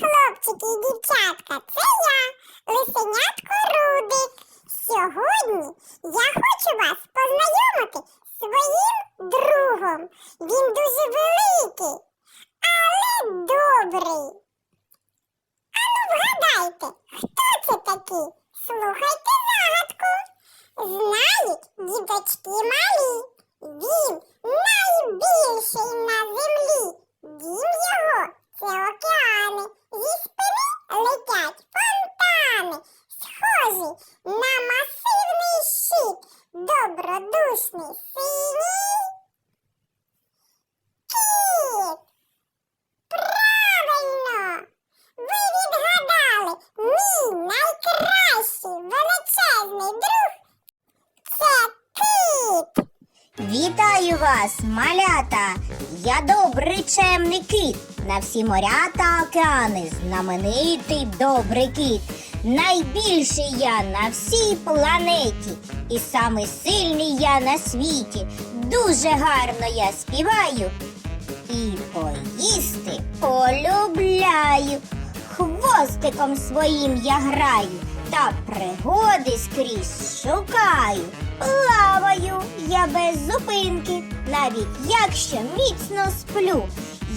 хлопчики і дівчатка, це я, лисенятко Рудик. Сьогодні я хочу вас познайомити Добродушний синій. Кіт. Правильно! Ви відгадали! Мій найкращий величезний друг це кит! Вітаю вас, малята! Я добрий чемний кит. На всі моря та океани знаменитий добрий кит. Найбільший я на всій планеті, і самий сильний я на світі. Дуже гарно я співаю і поїсти полюбляю. Хвостиком своїм я граю та пригоди скрізь шукаю. Плаваю я без зупинки, навіть якщо міцно сплю.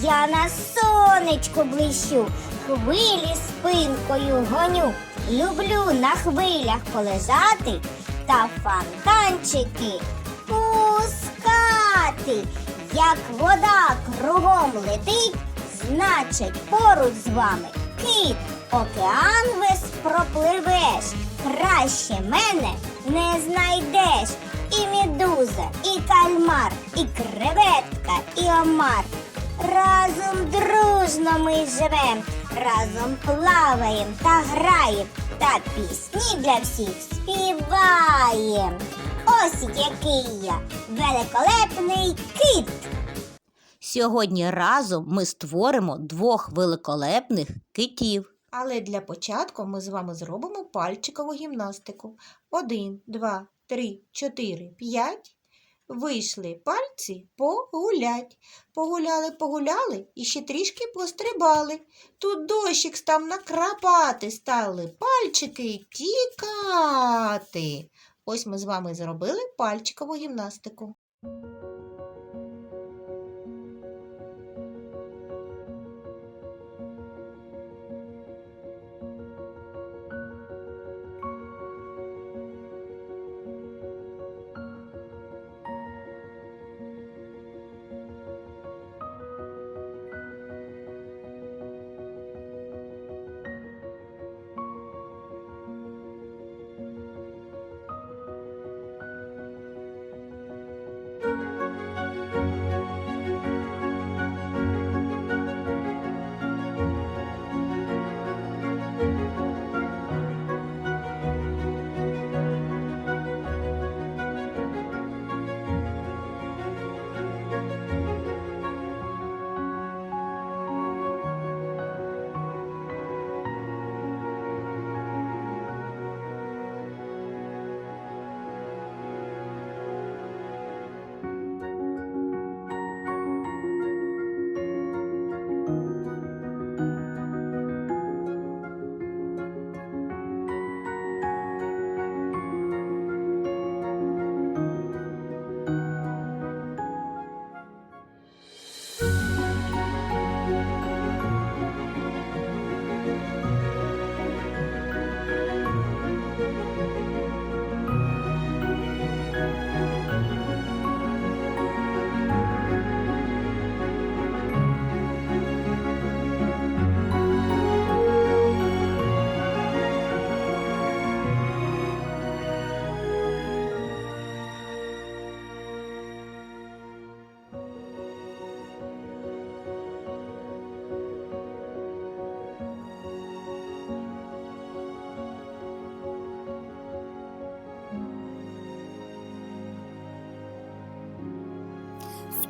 Я на сонечку блищу, хвилі спинкою гоню. Люблю на хвилях полежати та фонтанчики пускати. Як вода кругом летить, значить поруч з вами кит, океан весь пропливеш. Краще мене не знайдеш. І медуза, і кальмар, і креветка, і омар. Разом дружно ми живем, разом плаваєм та граєм, та пісні для всіх співаєм. Ось який я великолепний кит. Сьогодні разом ми створимо двох великолепних китів. Але для початку ми з вами зробимо пальчикову гімнастику. Один, два, три, чотири, п'ять. Вийшли пальці погулять. Погуляли, погуляли і ще трішки пострибали. Тут дощик став накрапати, стали пальчики тікати. Ось ми з вами зробили пальчикову гімнастику.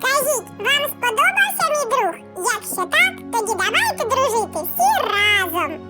Скажіть, вам сподобався мій друг? Якщо так, тоді давайте дружити всі разом.